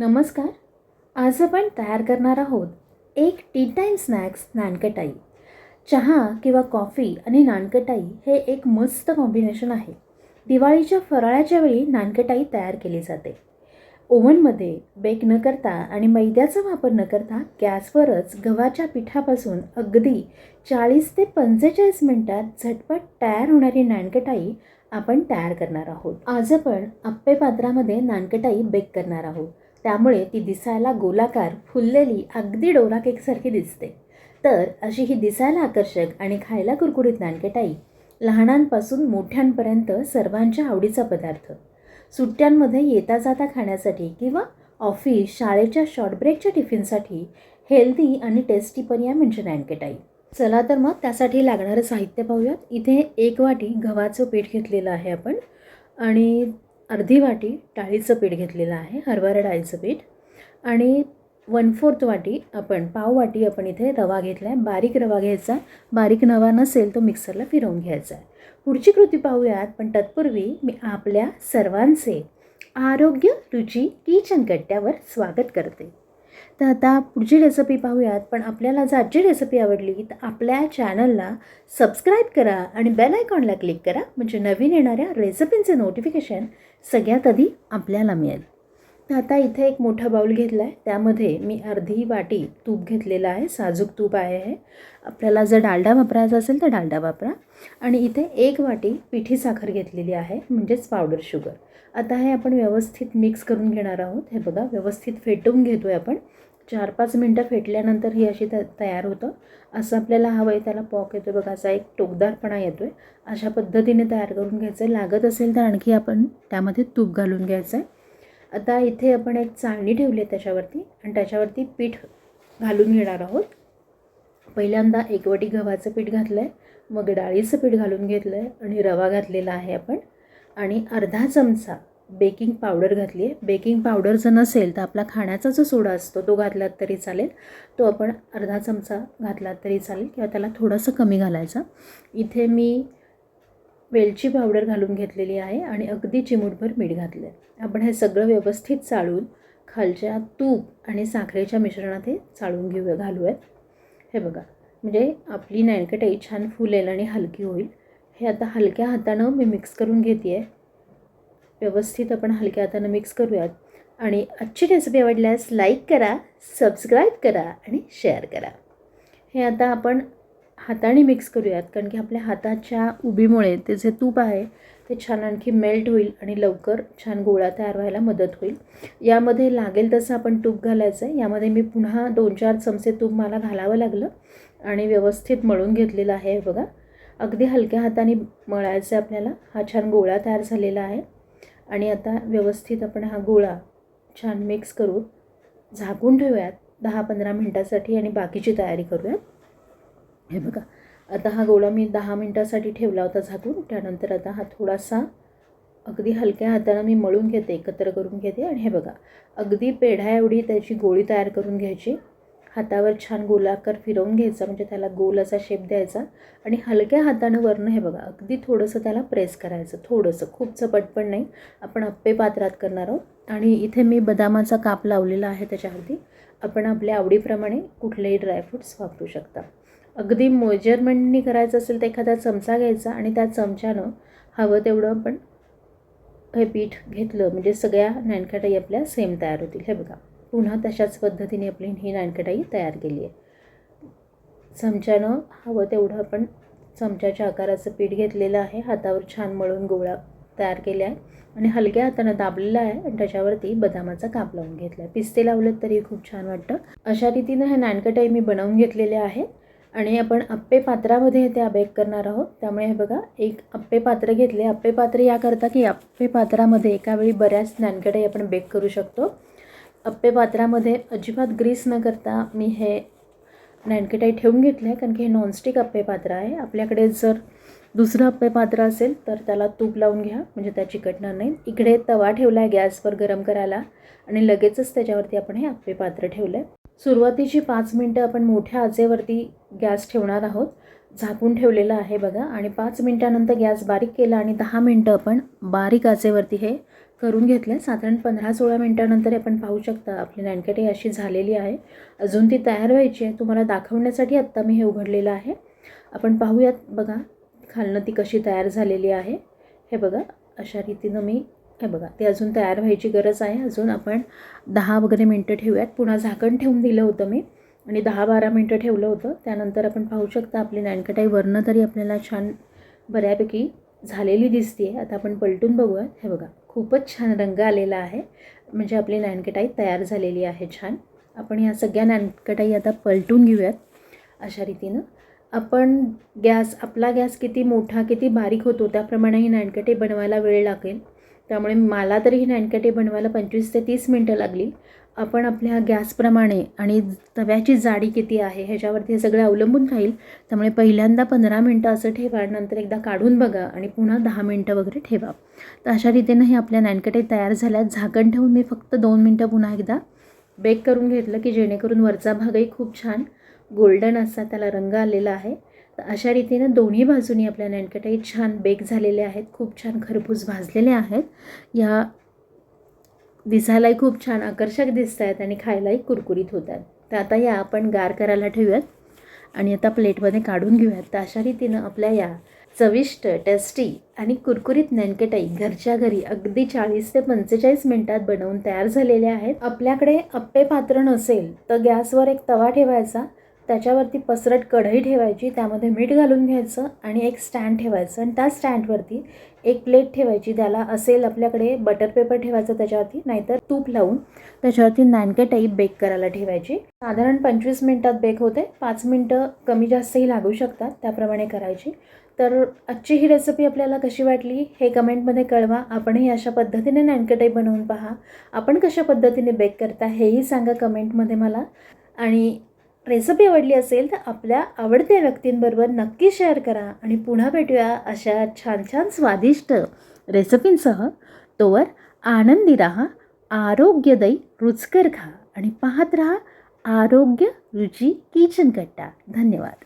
नमस्कार. आज आपण तयार करणार आहोत एक टी टाईम स्नॅक्स नानकटाई. चहा किंवा कॉफी आणि नानकटाई हे एक मस्त कॉम्बिनेशन आहे. दिवाळीच्या फराळाच्या वेळी नानकटाई तयार केली जाते. ओव्हनमध्ये बेक न करता आणि मैद्याचा वापर न करता गॅसवरच गव्हाच्या पिठापासून अगदी चाळीस ते पंचेचाळीस मिनटात झटपट तयार होणारी नानकटाई आपण तयार करणार आहोत. आज आपण आप्पे पात्रामध्ये नानकटाई बेक करणार आहोत. त्यामुळे ती दिसायला गोलाकार फुललेली अगदी डोरा केकसारखी दिसते. तर अशी ही दिसायला आकर्षक आणि खायला कुरकुरीत नानकेटाई लहानांपासून मोठ्यांपर्यंत सर्वांच्या आवडीचा पदार्थ. सुट्ट्यांमध्ये येता जाता खाण्यासाठी किंवा ऑफिस शाळेच्या शॉर्ट ब्रेकच्या टिफिनसाठी हेल्दी आणि टेस्टी पर्याय म्हणजे नानकटाई. चला तर मग त्यासाठी लागणारं साहित्य पाहूयात. इथे एक वाटी गव्हाचं पीठ घेतलेलं आहे आपण. आणि अर्धी वाटी डाळीचं पीठ घेतलेलं आहे हरभरा डाळीचं पीठ. आणि वन फोर्थ वाटी आपण पाव वाटी आपण इथे रवा घेतला आहे बारीक रवा घ्यायचा. बारीक रवा नसेल तो मिक्सरला फिरवून घ्यायचा आहे. पुढची कृती पाहूयात पण तत्पूर्वी मी आपल्या सर्वांचे आरोग्य रुची किचन कट्ट्यावर स्वागत करते. तर आता पुढची रेसिपी पाहूयात. पण आपल्याला जर आजची रेसिपी आवडली तर आपल्या चॅनलला सबस्क्राईब करा आणि बेल आयकॉनला क्लिक करा. म्हणजे नवीन येणाऱ्या रेसिपींचे नोटिफिकेशन सगळ्यात आधी आपल्याला मिळेल. आता इथे एक मोठा बाऊल घेतला आहे त्यामध्ये मी अर्धी वाटी तूप घेतलेलं आहे. साजूक तूप आहे हे. आपल्याला जर डालडा वापरायचा असेल तर डालडा वापरा. आणि इथे एक वाटी पिठी साखर घेतलेली आहे म्हणजेच पावडर शुगर. आता हे आपण व्यवस्थित मिक्स करून घेणार आहोत. हे बघा व्यवस्थित फेटून घेतो आहे आपण. चार पाच मिनटं फेटल्यानंतर ही अशी त तयार होतं. असं आपल्याला हवं आहे त्याला पॉक येतो बघा असा एक टोकदारपणा येतो आहे अशा पद्धतीने तयार करून घ्यायचं. आहे लागत असेल तर आणखी आपण त्यामध्ये तूप घालून घ्यायचं आहे आता इथे आपण एक चाळणी ठेवली आहे त्याच्यावरती आणि त्याच्यावरती पीठ घालून घेणार आहोत. पहिल्यांदा एकवटी गव्हाचं पीठ घातलं आहे मग डाळीचं पीठ घालून घेतलं आहे आणि रवा घातलेला आहे आपण. आणि अर्धा चमचा बेकिंग पावडर घातली आहे. बेकिंग पावडर जर नसेल तर आपला खाण्याचा जो सोडा असतो तो घातलात तरी चालेल. तो आपण अर्धा चमचा घातला तरी चालेल किंवा त्याला थोडंसं कमी घालायचा. इथे मी वेलची पावडर घालून घेतलेली आहे आणि अगदी चिमूटभर मीठ घातलं आहे आपण हे सगळं व्यवस्थित चाळून खालच्या तूप आणि साखरेच्या मिश्रणात हे चाळून घेऊ घालूयात. हे बघा म्हणजे आपली नानकटाई छान फुलेल आणि हलकी होईल. हे आता हलक्या हातानं मी मिक्स करून घेते आहे व्यवस्थित आपण हलक्या हातानं मिक्स करूयात. आणि आजची रेसिपी आवडल्यास लाईक करा सबस्क्राईब करा आणि शेअर करा. हे आता आपण हाताने मिक्स करूयात कारण की आपल्या हाताच्या उभीमुळे ते जे तूप आहे ते छान आणखी मेल्ट होईल आणि लवकर छान गोळा तयार व्हायला मदत होईल. यामध्ये लागेल तसं आपण तूप घालायचं आहे यामध्ये मी पुन्हा दोन चार चमचे तूप मला घालावं लागलं आणि व्यवस्थित मळून घेतलेलं आहे बघा. अगदी हलक्या हाताने मळायचं आहे आपल्याला. हा छान गोळा तयार झालेला आहे. आणि आता व्यवस्थित आपण हा गोळा छान मिक्स करून झाकून ठेवूयात. दहा पंधरा मिनटासाठी आणि बाकीची तयारी करूयात. हे बघा आता हा गोळा मी दहा मिनटासाठी ठेवला होता झाकून. त्यानंतर आता हा थोडासा अगदी हलक्या हाताला मी मळून घेते एकत्र करून घेते. आणि हे बघा अगदी पेढा एवढी त्याची गोळी तयार करून घ्यायची. हातावर छान गोलाकार फिरवून घ्यायचा म्हणजे त्याला गोल असा शेप द्यायचा. आणि हलक्या हातानं वरनं हे बघा अगदी थोडंसं त्याला प्रेस करायचं. थोडंसं खूप चपट पण नाही. आपण अप्पे पात्रात करणार आहोत. आणि इथे मी बदामाचा काप लावलेला आहे त्याच्यावरती. आपण आपल्या आवडीप्रमाणे कुठलेही ड्रायफ्रूट्स वापरू शकता. अगदी मेजरमेंटनी करायचं असेल तर एखादा चमचा घ्यायचा आणि त्या चमच्यानं हवं तेवढं आपण हे पीठ घेतलं. म्हणजे सगळ्या नाणकटाई आपल्या सेम तयार होतील. हे बघा पुन्हा तशाच पद्धतीने आपली ही नाणकटाई तयार केली आहे. चमच्यानं हवं तेवढं आपण चमच्याच्या आकाराचं पीठ घेतलेलं आहे. हातावर छान मळून गोळा तयार केले आहे आणि हलक्या हातानं दाबलेला आहे आणि त्याच्यावरती बदामाचा काप लावून घेतला आहे. पिस्ते लावलेत तरी खूप छान वाटतं. अशा रीतीनं हे नानकटाई मी बनवून घेतलेले आहे आणि आपण अप्पे पात्रामध्ये त्या बेक करणार आहोत. त्यामुळे हे बघा एक अप्पे पात्र घेतले. अप्पे पात्र याकरता की अप्पे पात्रामध्ये एकावेळी बऱ्याच नानकटाई आपण बेक करू शकतो. अप्पे पात्रामध्ये अजिबात ग्रीस न करता मी हे नानकटाई ठेवून घेतलं आहे कारण की हे नॉनस्टिक अप्पे पात्र आहे. आपल्याकडे जर दुसरं अप्पे पात्र असेल तर त्याला तूप लावून घ्या म्हणजे त्या चिकटणार नाही. इकडे तवा ठेवला आहे गॅसवर गरम करायला आणि लगेचच त्याच्यावरती आपण हे अप्पे पात्र ठेवलं आहे सुरुवातीची पाच मिनटं आपण मोठ्या आचेवरती गॅस ठेवणार आहोत. झाकून ठेवलेलं आहे बघा. आणि पाच मिनटानंतर गॅस बारीक केला आणि दहा मिनटं आपण बारीक आचेवरती हे करून घेतलं आहे. साधारण पंधरा सोळा मिनटानंतर आपण पाहू शकता आपली नानकटाई अशी झालेली आहे. अजून ती तयार व्हायची आहे. तुम्हाला दाखवण्यासाठी आत्ता मी हे उघडलेलं आहे. आपण पाहूयात बघा. खालनं ती कशी तयार झालेली आहे. हे बघा. अशा रीतीनं मी हे बघा ते अजून तयार व्हायची गरज आहे. अजून आपण दहा वगैरे मिनटं ठेवूयात. पुन्हा झाकण ठेवून दिलं होतं मी आणि दहा बारा मिनटं ठेवलं होतं. त्यानंतर आपण पाहू शकता आपली नानकटाई वरनं तरी आपल्याला छान बऱ्यापैकी झालेली दिसते आता आपण पलटून बघूयात. हे बघा खूपच छान रंग आलेला आहे. म्हणजे आपली नानकटाई तयार झालेली आहे छान. आपण ह्या सगळ्या नानकटाई आता पलटून घेऊयात अशा रीतीनं. आपण गॅस आपला गॅस किती मोठा किती बारीक होतो त्याप्रमाणे ही नानकटे बनवायला वेळ लागेल. त्यामुळे मला तरी ही नानकटे बनवायला पंचवीस ते तीस मिनटं लागली. आपण आपल्या गॅसप्रमाणे आणि तव्याची जाडी किती आहे ह्याच्यावरती हे सगळं अवलंबून राहील. त्यामुळे पहिल्यांदा पंधरा मिनटं असं ठेवा नंतर एकदा काढून बघा आणि पुन्हा दहा मिनटं वगैरे ठेवा. तर अशा रीतीनं हे आपल्या नानकटे तयार झाल्या झाकण ठेवून मी फक्त दोन मिनटं पुन्हा एकदा बेक करून घेतलं की जेणेकरून वरचा भागही खूप छान गोल्डन असा त्याला रंग आलेला आहे. तर अशा रीतीनं दोन्ही बाजूनी आपल्या नानकटाई छान बेक झालेले आहेत. खूप छान खरपूस भाजलेले आहेत. या दिसायलाही खूप छान आकर्षक दिसत आहेत आणि खायलाही कुरकुरीत होतात तर आता या आपण गार करायला ठेवूयात आणि आता प्लेटमध्ये काढून घेऊयात. तर अशा रीतीनं आपल्या या चविष्ट टेस्टी आणि कुरकुरीत नानकटाई घरच्या घरी अगदी चाळीस ते पंचेचाळीस मिनटात बनवून तयार झालेल्या आहेत. आपल्याकडे अप्पे पात्र नसेल तर गॅसवर एक तवा ठेवायचा त्याच्यावरती पसरट कढई ठेवायची त्यामध्ये मीठ घालून घ्यायचं आणि एक स्टँड ठेवायचं. आणि त्या स्टँडवरती एक प्लेट ठेवायची त्याला असेल आपल्याकडे बटर पेपर ठेवायचं त्याच्यावरती नाहीतर तूप लावून त्याच्यावरती नानकटाई बेक करायला ठेवायची. साधारण पंचवीस मिनटात बेक होते. पाच मिनटं कमी जास्तही लागू शकतात त्याप्रमाणे करायची. तर आजची ही रेसिपी आपल्याला कशी वाटली हे कमेंटमध्ये कळवा. आपणही अशा पद्धतीने नानकटाई बनवून पहा. आपण कशा पद्धतीने बेक करता हेही सांगा कमेंटमध्ये मला. आणि रेसिपी आवडली असेल तर आपल्या आवडत्या व्यक्तींबरोबर नक्की शेअर करा आणि पुन्हा भेटूया अशा छान छान स्वादिष्ट रेसिपींसह. तोवर आनंदी राहा आरोग्यदायी रुचकर खा आणि पाहत राहा आरोग्य रुची किचन कट्टा धन्यवाद.